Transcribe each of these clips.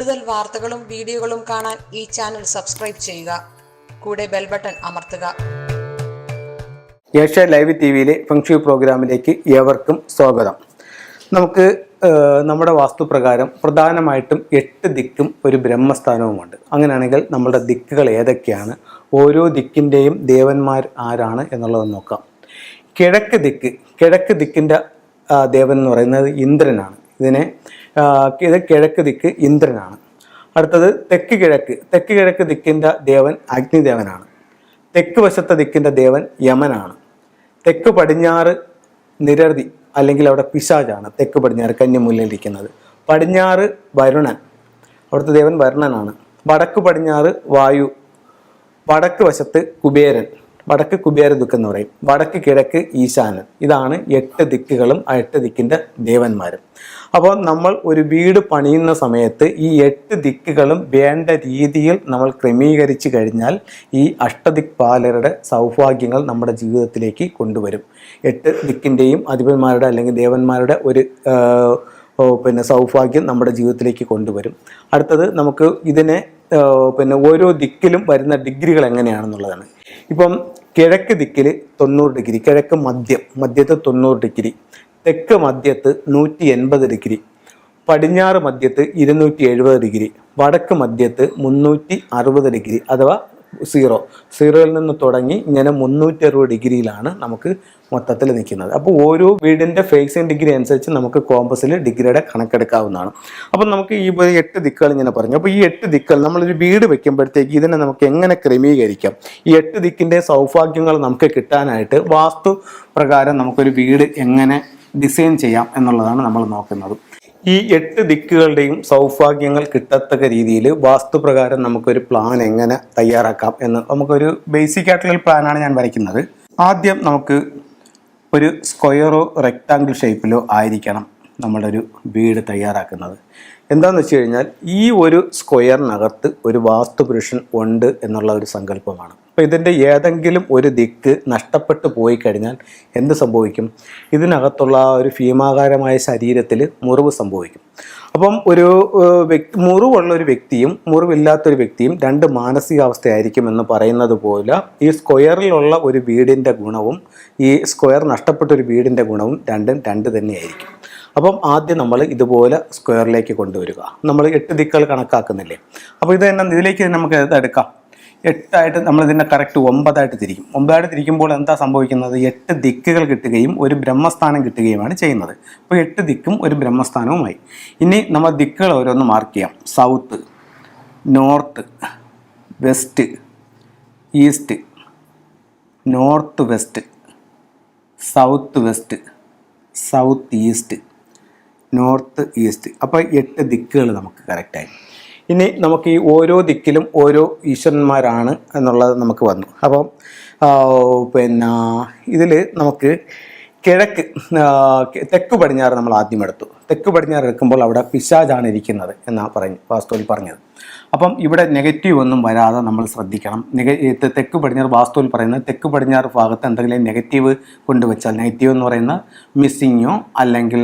കൂടുതൽ വാർത്തകളും വീഡിയോകളും കാണാൻ ഈ ചാനൽ സബ്സ്ക്രൈബ് ചെയ്യുക. കൂടെ ബെൽ ബട്ടൺ അമർത്തുക. ഏഷ്യ ലൈവ് ടി വിയിലെ ഫംഗ്ഷു പ്രോഗ്രാമിലേക്ക് ഏവർക്കും സ്വാഗതം. നമുക്ക് നമ്മുടെ വാസ്തുപ്രകാരം പ്രധാനമായിട്ടും എട്ട് ദിക്കും ഒരു ബ്രഹ്മസ്ഥാനവുമുണ്ട്. അങ്ങനെയാണെങ്കിൽ നമ്മുടെ ദിക്കുകൾ ഏതൊക്കെയാണ്? ഓരോ ദിക്കിന്റെയും ദേവന്മാർ ആരാണ് എന്നുള്ളത് നോക്കാം. കിഴക്ക് ദിക്ക് കിഴക്ക് ദിക്കിന്റെ ദേവൻ എന്ന് പറയുന്നത് ഇന്ദ്രനാണ്. ഇതിനെ ഇത് കിഴക്ക് ദിക്ക് ഇന്ദ്രനാണ്. അടുത്തത് തെക്ക് കിഴക്ക്. തെക്ക് കിഴക്ക് ദിക്കിന്റെ ദേവൻ അഗ്നിദേവനാണ്. തെക്ക് വശത്തെ ദിക്കിന്റെ ദേവൻ യമനാണ്. തെക്ക് പടിഞ്ഞാറ് നിരതി അല്ലെങ്കിൽ അവിടെ പിശാജാണ് തെക്ക് പടിഞ്ഞാറ് കന്യമുല്ലിരിക്കുന്നത് പടിഞ്ഞാറ് വരുണൻ. അവിടുത്തെ ദേവൻ വരുണനാണ്. വടക്ക് പടിഞ്ഞാറ് വായു. വടക്ക് വശത്ത് കുബേരൻ. വടക്ക് കുബേര ദിക്ക് എന്ന് പറയും. വടക്ക് കിഴക്ക് ഈശാനൻ. ഇതാണ് എട്ട് ദിക്കുകളും ആ എട്ട് ദിക്കിന്റെ ദേവന്മാരും. അപ്പോൾ നമ്മൾ ഒരു വീട് പണിയുന്ന സമയത്ത് ഈ എട്ട് ദിക്കുകളും വേണ്ട രീതിയിൽ നമ്മൾ ക്രമീകരിച്ചു കഴിഞ്ഞാൽ ഈ അഷ്ടദിക് പാലരുടെ സൗഭാഗ്യങ്ങൾ നമ്മുടെ ജീവിതത്തിലേക്ക് കൊണ്ടുവരും. എട്ട് ദിക്കിന്റെയും അധിപന്മാരുടെ അല്ലെങ്കിൽ ദേവന്മാരുടെ ഒരു പിന്നെ സൗഭാഗ്യം നമ്മുടെ ജീവിതത്തിലേക്ക് കൊണ്ടുവരും. അടുത്തത് നമുക്ക് ഇതിനെ പിന്നെ ഓരോ ദിക്കിലും വരുന്ന ഡിഗ്രികൾ എങ്ങനെയാണെന്നുള്ളതാണ്. ഇപ്പം കിഴക്ക് ദിക്കിൽ തൊണ്ണൂറ് ഡിഗ്രി കിഴക്ക് മദ്യം മദ്യത്തെ തൊണ്ണൂറ് ഡിഗ്രി തെക്ക് മധ്യത്ത് നൂറ്റി എൺപത് ഡിഗ്രി പടിഞ്ഞാറ് മധ്യത്ത് ഇരുന്നൂറ്റി എഴുപത് ഡിഗ്രി വടക്ക് മധ്യത്ത് മുന്നൂറ്റി അറുപത് ഡിഗ്രി അഥവാ സീറോ. സീറോയിൽ നിന്ന് തുടങ്ങി ഇങ്ങനെ മുന്നൂറ്റി അറുപത് ഡിഗ്രിയിലാണ് നമുക്ക് മൊത്തത്തിൽ നിൽക്കുന്നത്. അപ്പോൾ ഓരോ വീടിന്റെ ഫേസിങ് ഡിഗ്രി അനുസരിച്ച് നമുക്ക് കോമ്പസിൽ ഡിഗ്രിയുടെ കണക്കെടുക്കാവുന്നതാണ്. അപ്പം നമുക്ക് ഈ എട്ട് ദിക്കുകൾ ഇങ്ങനെ പറഞ്ഞു. അപ്പോൾ ഈ എട്ട് ദിക്കുകൾ നമ്മളൊരു വീട് വെക്കുമ്പോഴത്തേക്ക് ഇതിനെ നമുക്ക് എങ്ങനെ ക്രമീകരിക്കാം? ഈ എട്ട് ദിക്കിന്റെ സൗഭാഗ്യങ്ങൾ നമുക്ക് കിട്ടാനായിട്ട് വാസ്തു പ്രകാരം നമുക്കൊരു വീട് എങ്ങനെ ഡിസൈൻ ചെയ്യാം എന്നുള്ളതാണ് നമ്മൾ നോക്കുന്നത്. ഈ എട്ട് ദിക്കുകളുടെയും സൗഭാഗ്യങ്ങൾ കിട്ടത്തക്ക രീതിയിൽ വാസ്തുപ്രകാരം നമുക്കൊരു പ്ലാൻ എങ്ങനെ തയ്യാറാക്കാം എന്ന് നമുക്കൊരു ബേസിക് ആയിട്ടുള്ള പ്ലാനാണ് ഞാൻ വരയ്ക്കുന്നത്. ആദ്യം നമുക്ക് ഒരു സ്ക്വയറോ റെക്റ്റാങ്കിൾ ഷേപ്പിലോ ആയിരിക്കണം നമ്മുടെ ഒരു വീട് തയ്യാറാക്കുന്നത്. എന്താണെന്ന് വെച്ച് കഴിഞ്ഞാൽ ഈ ഒരു സ്ക്വയറിനകത്ത് ഒരു വാസ്തുപുരുഷൻ ഉണ്ട് എന്നുള്ള ഒരു സങ്കല്പമാണ്. അപ്പോൾ ഇതിന്റെ ഏതെങ്കിലും ഒരു ദിക്ക് നഷ്ടപ്പെട്ടു പോയി കഴിഞ്ഞാൽ എന്ത് സംഭവിക്കും? ഇതിനകത്തുള്ള ഒരു ഭീമാകാരമായ ശരീരത്തിൽ മുറിവ് സംഭവിക്കും. അപ്പം ഒരു വ്യക്തി മുറിവുള്ള ഒരു വ്യക്തിയും മുറിവില്ലാത്തൊരു വ്യക്തിയും രണ്ട് മാനസികാവസ്ഥയായിരിക്കും എന്ന് പറയുന്നത് പോലെ ഈ സ്ക്വയറിലുള്ള ഒരു വീടിന്റെ ഗുണവും ഈ സ്ക്വയർ നഷ്ടപ്പെട്ട ഒരു വീടിന്റെ ഗുണവും രണ്ടും രണ്ട് തന്നെയായിരിക്കും. അപ്പം ആദ്യം നമ്മൾ ഇതുപോലെ സ്ക്വയറിലേക്ക് കൊണ്ടുവരിക. നമ്മൾ എട്ട് ദിക്കുകൾ കണക്കാക്കുന്നില്ലേ? അപ്പോൾ ഇത് തന്നെ ഇതിലേക്ക് നമുക്ക് എടുക്കാം? എട്ടായിട്ട് നമ്മൾ ഇതിനെ കറക്റ്റ് ഒമ്പതായിട്ട് തിരിക്കും. ഒമ്പതായിട്ട് തിരിക്കുമ്പോൾ എന്താ സംഭവിക്കുന്നത്? എട്ട് ദിക്കുകൾ കിട്ടുകയും ഒരു ബ്രഹ്മസ്ഥാനം കിട്ടുകയുമാണ് ചെയ്യുന്നത്. അപ്പോൾ എട്ട് ദിക്കും ഒരു ബ്രഹ്മസ്ഥാനവുമായി. ഇനി നമ്മൾ ദിക്കുകൾ ഓരോന്ന് മാർക്ക് ചെയ്യാം. South north west east north west south west south east north east അപ്പോൾ എട്ട് ദിക്കുകൾ നമുക്ക് കറക്റ്റായി ഇനി നമുക്ക് ഈ ഓരോ ദിക്കിലും ഓരോ ഈശ്വരന്മാരാണ് എന്നുള്ളത് നമുക്ക് വന്നു. അപ്പം പിന്നെ ഇതിൽ നമുക്ക് കിഴക്ക് തെക്ക് പടിഞ്ഞാറ് നമ്മൾ ആദ്യം എടുത്തു. തെക്ക് പടിഞ്ഞാറ് എടുക്കുമ്പോൾ അവിടെ പിശാജാണ് ഇരിക്കുന്നത് എന്നാണ് പറഞ്ഞു വാസ്തുവിൽ പറഞ്ഞത്. അപ്പം ഇവിടെ നെഗറ്റീവ് ഒന്നും വരാതെ നമ്മൾ ശ്രദ്ധിക്കണം. നെഗ തെക്ക് പടിഞ്ഞാറ് വാസ്തുവിൽ പറയുന്നത് തെക്ക് പടിഞ്ഞാറ് ഭാഗത്ത് എന്തെങ്കിലും നെഗറ്റീവ് കൊണ്ടുവച്ചാൽ നെഗറ്റീവ് എന്ന് പറയുന്ന മിസ്സിങ്ങോ അല്ലെങ്കിൽ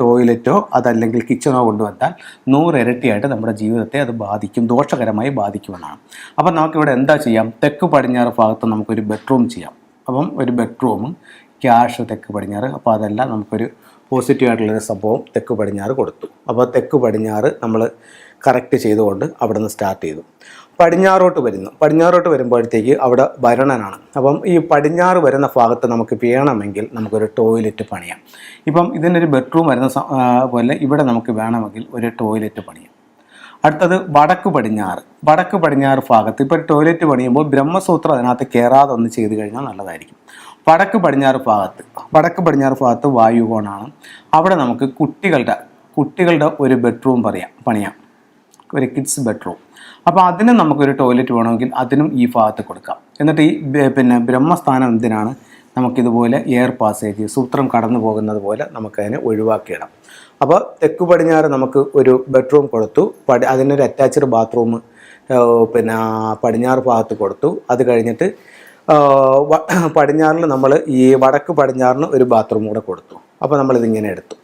ടോയ്ലറ്റോ അതല്ലെങ്കിൽ കിച്ചണോ കൊണ്ടുവച്ചാൽ നൂറ് ഇരട്ടിയായിട്ട് നമ്മുടെ ജീവിതത്തെ അത് ബാധിക്കും ദോഷകരമായി ബാധിക്കുമെന്നാണ്. അപ്പം നമുക്കിവിടെ എന്താ ചെയ്യാം? തെക്ക് പടിഞ്ഞാറ് ഭാഗത്ത് നമുക്കൊരു ബെഡ്റൂം ചെയ്യാം. അപ്പം ഒരു ബെഡ്റൂമും ക്യാഷ് തെക്ക് പടിഞ്ഞാറ്. അപ്പോൾ അതെല്ലാം നമുക്കൊരു പോസിറ്റീവ് ആയിട്ടുള്ളൊരു സംഭവം തെക്ക് പടിഞ്ഞാറ് കൊടുത്തു. അപ്പോൾ തെക്ക് പടിഞ്ഞാറ് നമ്മൾ കറക്റ്റ് ചെയ്തുകൊണ്ട് അവിടെ നിന്ന് സ്റ്റാർട്ട് ചെയ്തു. പടിഞ്ഞാറോട്ട് വരുന്നു. പടിഞ്ഞാറോട്ട് വരുമ്പോഴത്തേക്ക് അവിടെ ഭരണനാണ്. അപ്പം ഈ പടിഞ്ഞാറ് വരുന്ന ഭാഗത്ത് നമുക്ക് വേണമെങ്കിൽ നമുക്കൊരു ടോയ്ലറ്റ് പണിയാം. ഇപ്പം ഇതിനൊരു ബെഡ്റൂം വരുന്ന പോലെ ഇവിടെ നമുക്ക് വേണമെങ്കിൽ ഒരു ടോയ്ലറ്റ് പണിയാം. അടുത്തത് വടക്ക് പടിഞ്ഞാറ്. വടക്ക് പടിഞ്ഞാറ് ഭാഗത്ത് ഇപ്പോൾ ടോയ്ലറ്റ് പണിയുമ്പോൾ ബ്രഹ്മസൂത്രം അതിനകത്ത് കയറാതെ ഒന്ന് ചെയ്ത് കഴിഞ്ഞാൽ നല്ലതായിരിക്കും. വടക്ക് പടിഞ്ഞാറ് ഭാഗത്ത് വടക്ക് പടിഞ്ഞാറ് ഭാഗത്ത് വായുകോണാണ് അവിടെ നമുക്ക് കുട്ടികളുടെ കുട്ടികളുടെ ഒരു ബെഡ്റൂം പറയാം പണിയാം. ഒരു കിഡ്സ് ബെഡ്റൂം അപ്പോൾ അതിന് നമുക്കൊരു ടോയ്ലറ്റ് വേണമെങ്കിൽ അതിനും ഈ ഭാഗത്ത് കൊടുക്കാം. എന്നിട്ട് ഈ പിന്നെ ബ്രഹ്മസ്ഥാനം എന്തിനാണ്? നമുക്കിതുപോലെ എയർ പാസേജ് സൂത്രം കടന്നു പോകുന്നത് പോലെ നമുക്കതിനെ ഒഴിവാക്കിയിടാം. അപ്പോൾ തെക്ക് പടിഞ്ഞാറ് നമുക്ക് ഒരു ബെഡ്റൂം കൊടുത്തു. പടി അതിനൊരു അറ്റാച്ച്ഡ് ബാത്റൂം പിന്നെ പടിഞ്ഞാറ് ഭാഗത്ത് കൊടുത്തു. അത് കഴിഞ്ഞിട്ട് പടിഞ്ഞാറിൽ നമ്മൾ ഈ വടക്ക് പടിഞ്ഞാറിന് ഒരു ബാത്റൂം കൂടെ കൊടുത്തു. അപ്പോൾ നമ്മളിതിങ്ങനെ എടുത്തു.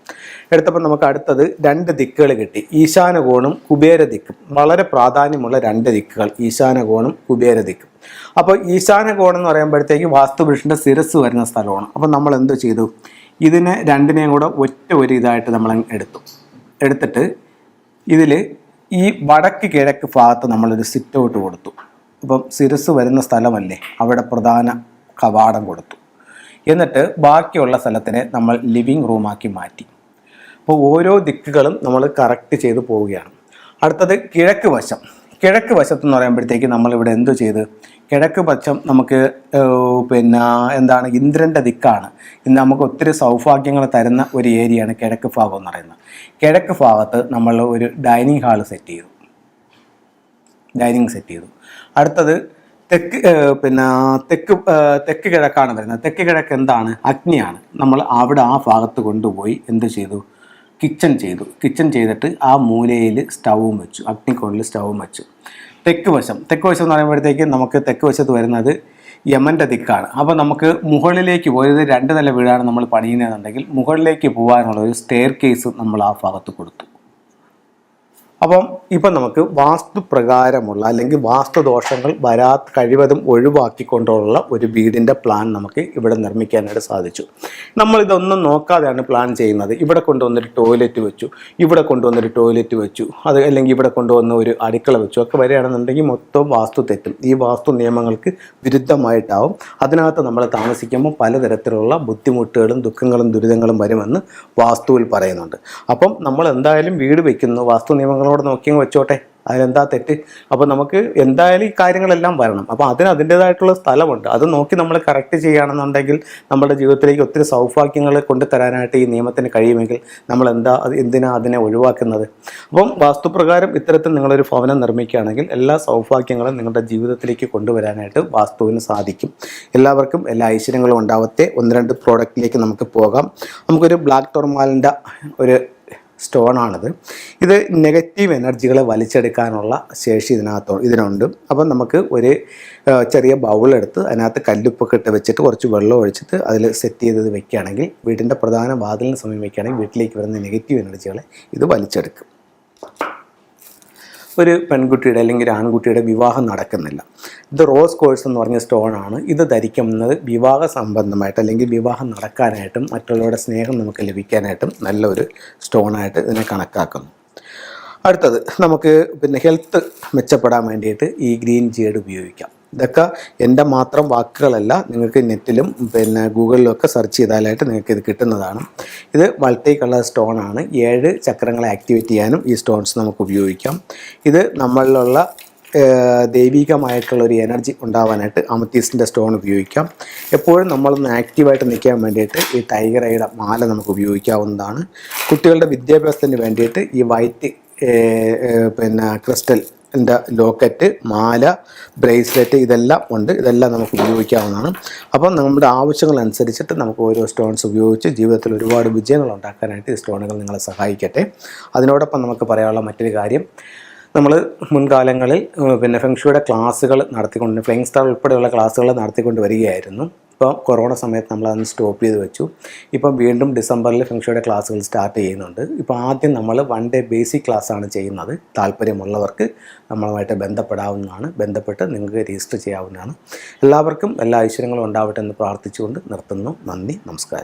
എടുത്തപ്പോൾ നമുക്ക് അടുത്തത് രണ്ട് ദിക്കുകൾ കിട്ടി. ഈശാനകോണും കുബേര ദിക്കും. വളരെ പ്രാധാന്യമുള്ള രണ്ട് ദിക്കുകൾ ഈശാനകോണും കുബേര ദിക്കും. അപ്പോൾ ഈശാനകോണം എന്ന് പറയുമ്പോഴത്തേക്ക് വാസ്തുപുരുഷന്റെ ശിരസ് വരുന്ന സ്ഥലമാണ്. അപ്പോൾ നമ്മൾ എന്ത് ചെയ്തു? ഇതിനെ രണ്ടിനെയും കൂടെ ഒറ്റ ഒരു ഇതായിട്ട് നമ്മൾ എടുത്തു. എടുത്തിട്ട് ഇതിൽ ഈ വടക്ക് കിഴക്ക് ഭാഗത്ത് നമ്മളൊരു സിറ്റ് ഔട്ട് കൊടുത്തു. അപ്പം സിരസ് വരുന്ന സ്ഥലമല്ലേ? അവിടെ പ്രധാന കവാടം കൊടുത്തു. എന്നിട്ട് ബാക്കിയുള്ള സ്ഥലത്തിനെ നമ്മൾ ലിവിങ് റൂമാക്കി മാറ്റി. അപ്പോൾ ഓരോ ദിക്കുകളും നമ്മൾ കറക്റ്റ് ചെയ്ത് പോവുകയാണ്. അടുത്തത് കിഴക്ക് വശം. കിഴക്ക് വശത്ത് എന്ന് പറയുമ്പോഴത്തേക്ക് നമ്മളിവിടെ എന്തു ചെയ്ത്? കിഴക്ക് പക്ഷം നമുക്ക് പിന്നെ എന്താണ്? ഇന്ദ്രന്റെ ദിക്കാണ്. ഇന്ന് നമുക്ക് ഒത്തിരി സൗഭാഗ്യങ്ങൾ തരുന്ന ഒരു ഏരിയയാണ് കിഴക്ക് ഭാഗം എന്ന് പറയുന്നത്. കിഴക്ക് ഭാഗത്ത് നമ്മൾ ഒരു ഡൈനിങ് ഹാൾ സെറ്റ് ചെയ്തു. ഡൈനിങ് സെറ്റ് ചെയ്തു. അടുത്തത് തെക്ക് പിന്നെ തെക്ക് തെക്ക് കിഴക്കാണ് വരുന്നത്. തെക്ക് കിഴക്ക് എന്താണ്? അഗ്നിയാണ്. നമ്മൾ അവിടെ ആ ഭാഗത്ത് കൊണ്ടുപോയി എന്ത് ചെയ്തു? കിച്ചൺ ചെയ്തു. കിച്ചൺ ചെയ്തിട്ട് ആ മൂലയിൽ സ്റ്റൗവും വെച്ചു. അഗ്നിക്കോണിൽ സ്റ്റൗവും വെച്ചു. തെക്ക് വശം. തെക്ക് വശം എന്ന് പറയുമ്പോഴത്തേക്ക് നമുക്ക് തെക്ക് വശത്ത് വരുന്നത് യമന്റെ ദിക്കാണ്. അപ്പോൾ നമുക്ക് മുകളിലേക്ക് പോയത് രണ്ട് നില വീടാണ് നമ്മൾ പണിയുന്നതെന്നുണ്ടെങ്കിൽ മുകളിലേക്ക് പോകാനുള്ള ഒരു സ്റ്റെയർ കേസ് നമ്മൾ ആ ഭാഗത്ത് കൊടുത്തു. അപ്പം ഇപ്പം നമുക്ക് വാസ്തുപ്രകാരമുള്ള അല്ലെങ്കിൽ വാസ്തുദോഷങ്ങൾ വരാത്ത കഴിവതും ഒഴിവാക്കിക്കൊണ്ടുള്ള ഒരു വീടിന്റെ പ്ലാൻ നമുക്ക് ഇവിടെ നിർമ്മിക്കാനായിട്ട് സാധിച്ചു. നമ്മളിതൊന്നും നോക്കാതെയാണ് പ്ലാൻ ചെയ്യുന്നത്. ഇവിടെ കൊണ്ടുവന്നൊരു ടോയ്ലറ്റ് വെച്ചു ഇവിടെ കൊണ്ടുവന്നൊരു ടോയ്ലറ്റ് വെച്ചു അത് അല്ലെങ്കിൽ ഇവിടെ കൊണ്ടുവന്ന ഒരു അടുക്കള വെച്ചു ഒക്കെ വരികയാണെന്നുണ്ടെങ്കിൽ മൊത്തം വാസ്തു തെറ്റും. ഈ വാസ്തു നിയമങ്ങൾക്ക് വിരുദ്ധമായിട്ടാവും. അതിനകത്ത് നമ്മൾ താമസിക്കുമ്പോൾ പലതരത്തിലുള്ള ബുദ്ധിമുട്ടുകളും ദുഃഖങ്ങളും ദുരിതങ്ങളും വരുമെന്ന് വാസ്തുവിൽ പറയുന്നുണ്ട്. അപ്പം നമ്മൾ എന്തായാലും വീട് വയ്ക്കുന്നു വാസ്തു നിയമങ്ങളോട് നോക്കി നോക്കിയും വെച്ചോട്ടെ. അതിലെന്താ തെറ്റ്? അപ്പോൾ നമുക്ക് എന്തായാലും ഈ കാര്യങ്ങളെല്ലാം വരണം. അപ്പോൾ അതിന് അതിന്റേതായിട്ടുള്ള സ്ഥലമുണ്ട്. അത് നോക്കി നമ്മൾ കറക്റ്റ് ചെയ്യുകയാണെന്നുണ്ടെങ്കിൽ നമ്മുടെ ജീവിതത്തിലേക്ക് ഒത്തിരി സൗഭാഗ്യങ്ങൾ കൊണ്ടുതരാനായിട്ട് ഈ നിയമത്തിന് കഴിയുമെങ്കിൽ നമ്മൾ എന്താ എന്തിനാ അതിനെ ഒഴിവാക്കുന്നത്? അപ്പം വാസ്തുപ്രകാരം ഇത്തരത്തിൽ നിങ്ങളൊരു ഭവനം നിർമ്മിക്കുകയാണെങ്കിൽ എല്ലാ സൗഭാഗ്യങ്ങളും നിങ്ങളുടെ ജീവിതത്തിലേക്ക് കൊണ്ടുവരാനായിട്ട് വാസ്തുവിന് സാധിക്കും. എല്ലാവർക്കും എല്ലാ ഐശ്വര്യങ്ങളും ഉണ്ടാവത്തെ ഒന്ന് രണ്ട് പ്രോഡക്റ്റിലേക്ക് നമുക്ക് പോകാം. നമുക്കൊരു ബ്ലാക്ക് ടോർമാലിന്റെ ഒരു സ്റ്റോണാണിത്. ഇത് നെഗറ്റീവ് എനർജികളെ വലിച്ചെടുക്കാനുള്ള ശേഷി ഇതിനകത്തോ ഇതിനുണ്ട്. അപ്പം നമുക്ക് ഒരു ചെറിയ ബൗളെടുത്ത് അതിനകത്ത് കല്ലുപ്പൊക്കെ ഇട്ട് വെച്ചിട്ട് കുറച്ച് വെള്ളം ഒഴിച്ചിട്ട് അതിൽ സെറ്റ് ചെയ്തത് വെക്കുകയാണെങ്കിൽ വീടിന്റെ പ്രധാന വാതിലിന് സമയം വെക്കുകയാണെങ്കിൽ വീട്ടിലേക്ക് വരുന്ന നെഗറ്റീവ് എനർജികളെ ഇത് വലിച്ചെടുക്കും. ഒരു പെൺകുട്ടിയുടെ അല്ലെങ്കിൽ ഒരു ആൺകുട്ടിയുടെ വിവാഹം നടക്കുന്നില്ല. ഇത് റോസ് കോഴ്സ് എന്ന് പറഞ്ഞ സ്റ്റോൺ ആണ്. ഇത് ധരിക്കുന്നത് വിവാഹ സംബന്ധമായിട്ട് അല്ലെങ്കിൽ വിവാഹം നടക്കാനായിട്ടും മറ്റുള്ളവരുടെ സ്നേഹം നമുക്ക് ലഭിക്കാനായിട്ടും നല്ലൊരു സ്റ്റോണായിട്ട് ഇതിനെ കണക്കാക്കുന്നു. അടുത്തത് നമുക്ക് പിന്നെ ഹെൽത്ത് മെച്ചപ്പെടാൻ വേണ്ടിയിട്ട് ഈ ഗ്രീൻ ജേഡ് ഉപയോഗിക്കാം. ഇതൊക്കെ എന്റെ മാത്രം വാക്കുകളല്ല നിങ്ങൾക്ക് നെറ്റിലും പിന്നെ ഗൂഗിളിലും ഒക്കെ സെർച്ച് ചെയ്താലായിട്ട് നിങ്ങൾക്ക് ഇത് കിട്ടുന്നതാണ്. ഇത് മൾട്ടി കളർ സ്റ്റോൺ ആണ്. ഏഴ് ചക്രങ്ങളെ ആക്ടിവേറ്റ് ചെയ്യാനും ഈ സ്റ്റോൺസ് നമുക്ക് ഉപയോഗിക്കാം. ഇത് നമ്മളിലുള്ള ദൈവികമായിട്ടുള്ള ഒരു എനർജി ഉണ്ടാവാനായിട്ട് അമത്തീസിന്റെ സ്റ്റോൺ ഉപയോഗിക്കാം. എപ്പോഴും നമ്മളൊന്ന് ആക്റ്റീവായിട്ട് നിൽക്കാൻ വേണ്ടിയിട്ട് ഈ ടൈഗർ ഐയുടെ മാല നമുക്ക് ഉപയോഗിക്കാവുന്നതാണ്. കുട്ടികളുടെ വിദ്യാഭ്യാസത്തിന് വേണ്ടിയിട്ട് ഈ വൈറ്റ് പിന്നെ ക്രിസ്റ്റൽ എന്റെ ലോക്കറ്റ് മാല ബ്രേസ്ലെറ്റ് ഇതെല്ലാം ഉണ്ട്. ഇതെല്ലാം നമുക്ക് ഉപയോഗിക്കാവുന്നതാണ്. അപ്പം നമ്മുടെ ആവശ്യങ്ങൾ അനുസരിച്ചിട്ട് നമുക്ക് ഓരോ സ്റ്റോൺസ് ഉപയോഗിച്ച് ജീവിതത്തിൽ ഒരുപാട് വിജയങ്ങൾ ഉണ്ടാക്കാനായിട്ട് ഈ സ്റ്റോണുകൾ നിങ്ങളെ സഹായിക്കട്ടെ. അതിനോടൊപ്പം നമുക്ക് പറയാനുള്ള മറ്റൊരു കാര്യം നമ്മൾ മുൻകാലങ്ങളിൽ പിന്നെ ഫെങ്ഷുയുടെ ക്ലാസ്സുകൾ നടത്തിക്കൊണ്ട് ഫ്ലെയിങ് സ്റ്റാർ ഉൾപ്പെടെയുള്ള ക്ലാസ്സുകൾ നടത്തിക്കൊണ്ട് വരികയായിരുന്നു. ഇപ്പോൾ കൊറോണ സമയത്ത് നമ്മൾ അതൊന്ന് സ്റ്റോപ്പ് ചെയ്ത് വെച്ചു. ഇപ്പം വീണ്ടും ഡിസംബറിൽ ഫെങ്ഷുയുടെ ക്ലാസ്സുകൾ സ്റ്റാർട്ട് ചെയ്യുന്നുണ്ട്. ഇപ്പോൾ ആദ്യം നമ്മൾ വൺ ഡേ ബേസിക് ക്ലാസ്സാണ് ചെയ്യുന്നത്. താല്പര്യമുള്ളവർക്ക് നമ്മളുമായിട്ട് ബന്ധപ്പെടാവുന്നതാണ്. ബന്ധപ്പെട്ട് നിങ്ങൾക്ക് രജിസ്റ്റർ ചെയ്യാവുന്നതാണ്. എല്ലാവർക്കും എല്ലാ ഐശ്വര്യങ്ങളും ഉണ്ടാവട്ടെ എന്ന് പ്രാർത്ഥിച്ചുകൊണ്ട് നിർത്തുന്നു. നന്ദി നമസ്കാരം.